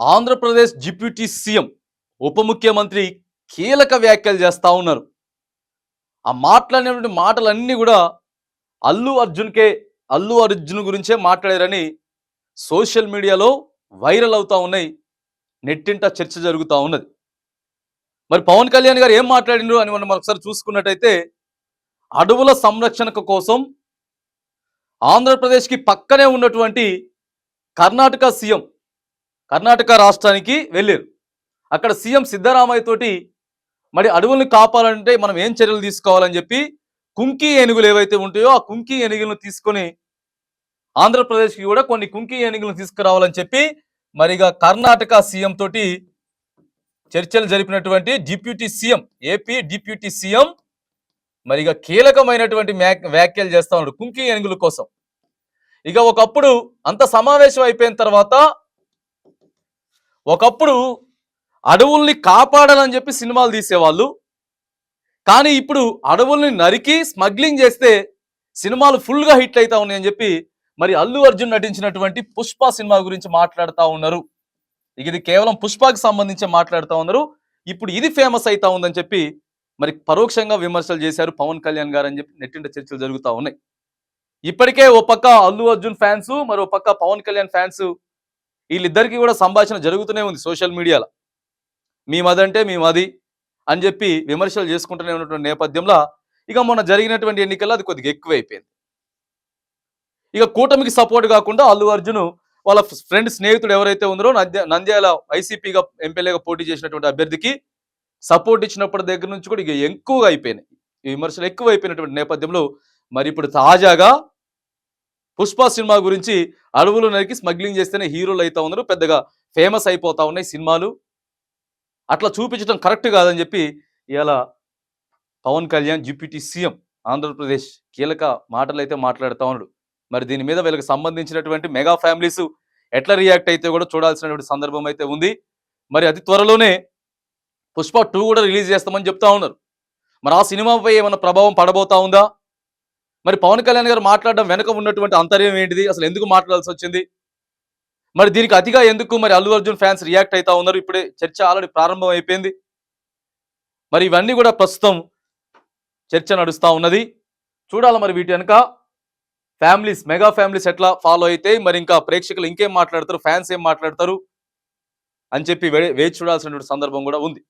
Andhra Pradesh deputy CM ఉప ముఖ్యమంత్రి కీలక వ్యాఖ్యలు చేస్తూ ఉన్నారు. ఆ మాట్లాడినటువంటి మాటలన్నీ కూడా అల్లు అర్జున్కే అల్లు అర్జున్ గురించే మాట్లాడారని సోషల్ మీడియాలో వైరల్ అవుతూ ఉన్నాయి. నెట్టింట చర్చ జరుగుతూ ఉన్నది. మరి పవన్ కళ్యాణ్ గారు ఏం మాట్లాడిండ్రు అని మనం ఒకసారి చూసుకున్నట్టయితే అడవుల సంరక్షణ కోసం ఆంధ్రప్రదేశ్కి పక్కనే ఉన్నటువంటి కర్ణాటక సీఎం కర్ణాటక రాష్ట్రానికి వెళ్ళారు. అక్కడ సీఎం సిద్ధరామయ్య తోటి మరి అడవుల్ని కాపాలంటే మనం ఏం చర్యలు తీసుకోవాలని చెప్పి కుంకి ఏనుగులు ఏవైతే ఉంటాయో ఆ కుంకి ఏనుగులను తీసుకొని ఆంధ్రప్రదేశ్కి కూడా కొన్ని కుంకి ఏనుగులను తీసుకురావాలని చెప్పి మరిగా కర్ణాటక సీఎం తోటి చర్చలు జరిపినటువంటి deputy CM AP deputy CM మరిగా కీలకమైనటువంటి వ్యాఖ్యలు చేస్తా ఉన్నాడు కుంకి ఏనుగుల కోసం. ఇక ఒకప్పుడు అంత సమావేశం అయిపోయిన తర్వాత ఒకప్పుడు అడవుల్ని కాపాడాలని చెప్పి సినిమాలు తీసేవాళ్ళు. కానీ ఇప్పుడు అడవుల్ని నరికి స్మగ్లింగ్ చేస్తే సినిమాలు ఫుల్గా హిట్ అవుతా ఉన్నాయని చెప్పి మరి అల్లు అర్జున్ నటించినటువంటి పుష్ప సినిమా గురించి మాట్లాడుతూ ఉన్నారు. ఇక ఇది కేవలం పుష్పకి సంబంధించి మాట్లాడుతూ ఉన్నారు. ఇప్పుడు ఇది ఫేమస్ అవుతా ఉందని చెప్పి మరి పరోక్షంగా విమర్శలు చేశారు పవన్ కళ్యాణ్ గారు అని చెప్పి నెట్టింట చర్చలు జరుగుతూ ఉన్నాయి. ఇప్పటికే ఓ పక్క అల్లు అర్జున్ ఫ్యాన్స్ మరో పక్క పవన్ కళ్యాణ్ ఫ్యాన్స్ వీళ్ళిద్దరికీ కూడా సంభాషణ జరుగుతూనే ఉంది సోషల్ మీడియాలో. మేమదంటే మేమది అని చెప్పి విమర్శలు చేసుకుంటూనే ఉన్నటువంటి నేపథ్యంలో ఇక మొన్న జరిగినటువంటి ఎన్నికల్లో అది కొద్దిగా ఎక్కువైపోయింది. ఇక కూటమికి సపోర్ట్ కాకుండా అల్లు అర్జున్ వాళ్ళ ఫ్రెండ్ స్నేహితుడు ఎవరైతే ఉందరో నంద్య నంద్యాల వైసీపీగా ఎమ్మెల్యేగా పోటీ చేసినటువంటి అభ్యర్థికి సపోర్ట్ ఇచ్చినప్పటి దగ్గర నుంచి కూడా ఇక ఎక్కువగా అయిపోయినాయి. ఈ విమర్శలు ఎక్కువ అయిపోయినటువంటి నేపథ్యంలో మరి ఇప్పుడు తాజాగా పుష్ప సినిమా గురించి అడవులు నరికి స్మగ్లింగ్ చేస్తేనే హీరోలు అవుతా ఉన్నారు పెద్దగా ఫేమస్ అయిపోతా ఉన్నాయి సినిమాలు. అట్లా చూపించడం కరెక్ట్ కాదని చెప్పి ఇవాళ పవన్ కళ్యాణ్ డిప్యూటీ సీఎం ఆంధ్రప్రదేశ్ కీలక మాటలు అయితే మాట్లాడుతూ ఉన్నాడు. మరి దీని మీద వీళ్ళకి సంబంధించినటువంటి మెగా ఫ్యామిలీస్ ఎట్లా రియాక్ట్ అయితే కూడా చూడాల్సినటువంటి సందర్భం అయితే ఉంది. మరి అతి త్వరలోనే పుష్ప టూ కూడా రిలీజ్ చేస్తామని చెప్తా ఉన్నారు. మరి ఆ సినిమాపై ఏమైనా ప్రభావం పడబోతా ఉందా? మరి పవన్ కళ్యాణ్ గారు మాట్లాడడం వెనక ఉన్నటువంటి అంతర్యం ఏంటిది? అసలు ఎందుకు మాట్లాడాల్సి వచ్చింది? మరి దీనికి అతిగా ఎందుకు మరి అల్లు అర్జున్ ఫ్యాన్స్ రియాక్ట్ అవుతా ఉన్నారు? ఇప్పుడే చర్చ ఆల్రెడీ ప్రారంభం అయిపోయింది. మరి ఇవన్నీ కూడా ప్రస్తుతం చర్చ నడుస్తూ ఉన్నది. చూడాలి మరి వీటి వెనక. ఫ్యామిలీస్ మెగా ఫ్యామిలీస్ ఎట్లా ఫాలో అయితే మరి ఇంకా ప్రేక్షకులు ఇంకేం మాట్లాడతారు? ఫ్యాన్స్ ఏం మాట్లాడతారు? అని చెప్పి వేచి చూడాల్సినటువంటి సందర్భం కూడా ఉంది.